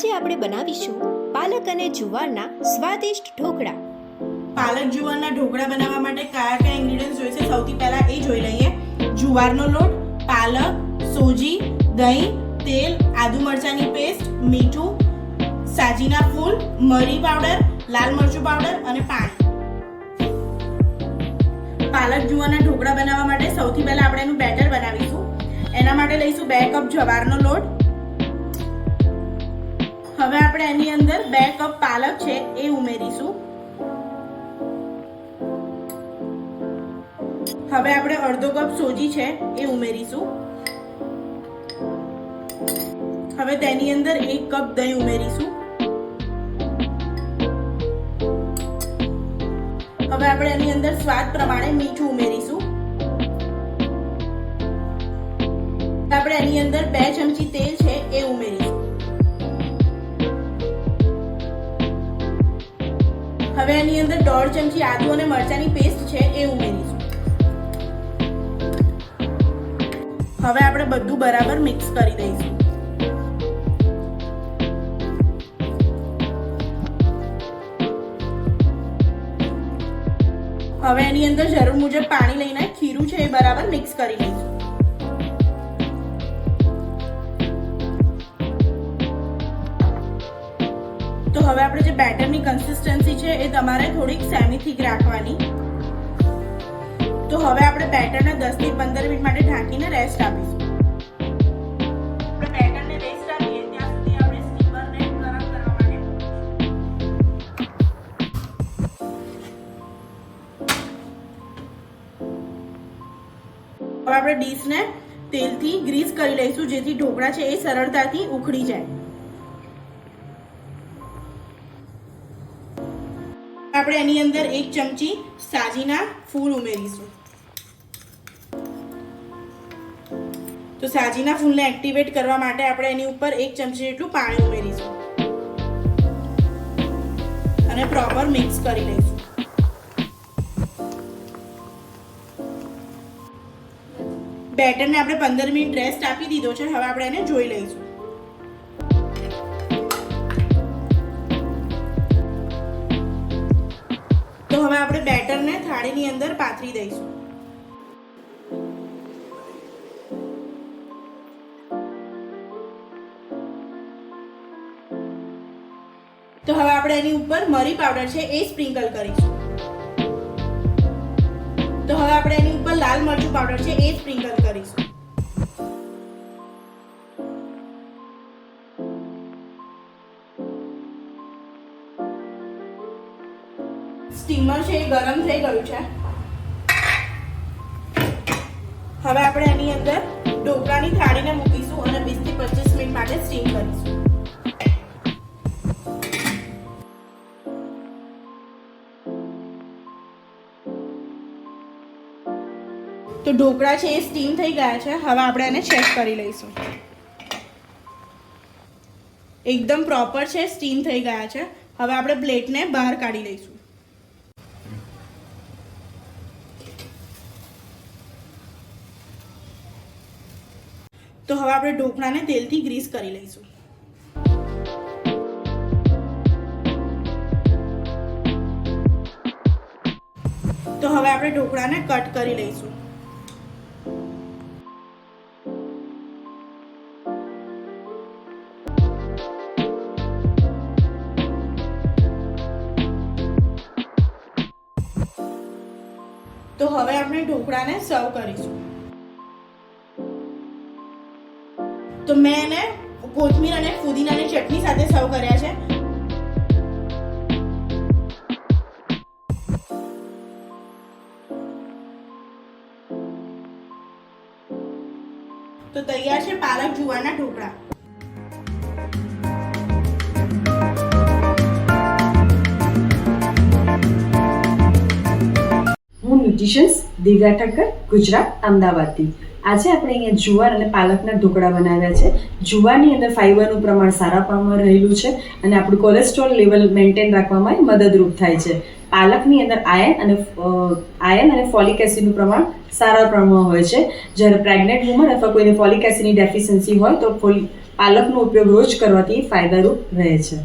આજે આપણે બનાવીશું પાલક અને જુવારના સ્વાદિષ્ટ ઢોકળા. પાલક, જુવારના ઢોકળા બનાવવા માટે કયા કયા ઇન્ગ્રેડિયન્ટ્સ છે? સૌથી પહેલા એ જોઈ લઈએ. જુવારનો લોટ, પાલક, સોજી, દહીં, તેલ, આદુ મરચાંની પેસ્ટ મીઠું, સાજીના ફૂલ, મરી પાવડર લાલ મરચું પાવડર અને પાણી. પાલક, જુવારના ઢોકળા બનાવવા માટે સૌથી પહેલા આપણે એનું બેટર બનાવીશું. એના માટે લઈશું બે કપ જવારનો લોટ હવે આપણે એની અંદર બે કપ પાલક છે, એ ઉમેરીશું. હવે આપણે અડધો કપ સોજી છે, એ ઉમેરીશું. હવે તેની અંદર એક કપ દહીં ઉમેરીશું. હવે આપણે એની અંદર સ્વાદ પ્રમાણે મીઠું ઉમેરીશું. આપણે એની અંદર બે ચમચી હવે એની અંદર દોઢ ચમચી આદુ અને મરચાંની પેસ્ટ છે એ ઉમેરીશું. હવે આપણે બધું બરાબર મિક્સ કરી દઈશું. હવે એની અંદર જરૂર મુજબ પાણી લઈને ખીરું છે એ બરાબર મિક્સ કરી લઈશું. હવે આપણે જે બેટરની કન્સિસ્ટન્સી છે એ તમારે થોડીક સેમી થીક રાખવાની તો હવે આપણે બેટરને 10 થી 15 મિનિટ માટે ઢાંકીને રેસ્ટ આપીશું. હવે આપણે ડીશને તેલથી ગ્રીસ કરી લઈશું, જેથી ઢોકળા છે એ સરળતાથી ઉખડી જાય આપણે એની અંદર એક ચમચી સાજીના ફૂલ ઉમેરીશું. તો સાજીના ફૂલને એક્ટિવેટ કરવા માટે આપણે એની ઉપર એક ચમચી જેટલું પાણી ઉમેરીશું. અને પ્રોપર મિક્સ કરી લઈશું. બેટરને આપણે પંદર મિનિટ રેસ્ટ આપી દીધો છે. હવે આપણે એને જોઈ લઈશું. આપણે બેટરને થાળીની અંદર પાથરી દઈશું. તો હવે આપણે એની ઉપર મરી પાવડર છે એ સ્પ્રિંકલ કરીશું. તો હવે આપણે એની ઉપર લાલ મરચું પાવડર છે એ સ્પ્રિંકલ કરીશું. સ્ટીમર છે, એ ગરમ થઈ ગયું છે. હવે આપણે એની અંદર ઢોકળાની થાળીને મૂકીશું અને વીસથી 25 મિનિટ માટે સ્ટીમ કરીશું. તો ઢોકળા છે, એ સ્ટીમ થઈ ગયા છે. હવે આપણે એને ચેક કરી લઈશું. એકદમ પ્રોપર છે, સ્ટીમ થઈ ગયા છે. હવે આપણે પ્લેટને બહાર કાઢી લઈશું. તો હવે આપણે ઢોકળાને તેલથી ગ્રીસ કરી લઈશું. તો હવે આપણે ઢોકળાને કટ કરી લઈશું. તો હવે આપણે ઢોકળાને સર્વ કરીશું. તો મેં એને કોથમીર અને ફુદીનાની ચટણી સાથે સર્વ કર્યા છે. તો તૈયાર છે પાલક જુવારના ઢોકળા. હું ન્યુટ્રિશન્સ દિવ્યા ઠક્કર, ગુજરાત, અમદાવાદથી. આજે આપણે અહીંયા જુવાર અને પાલકના ઢોકળા બનાવ્યા છે. જુવારની અંદર ફાઈબરનું પ્રમાણ સારા પ્રમાણમાં રહેલું છે અને આપણું કોલેસ્ટ્રોલ લેવલ મેન્ટેન રાખવામાં મદદરૂપ થાય છે. પાલકની અંદર આયન અને આયન અને ફોલિક એસિડનું પ્રમાણ સારા પ્રમાણમાં હોય છે. જ્યારે પ્રેગ્નેન્ટ વુમન અથવા કોઈને ફોલિક એસિડની ડેફિશિયન્સી હોય તો પાલકનો ઉપયોગ રોજ કરવાથી ફાયદારૂપ રહે છે.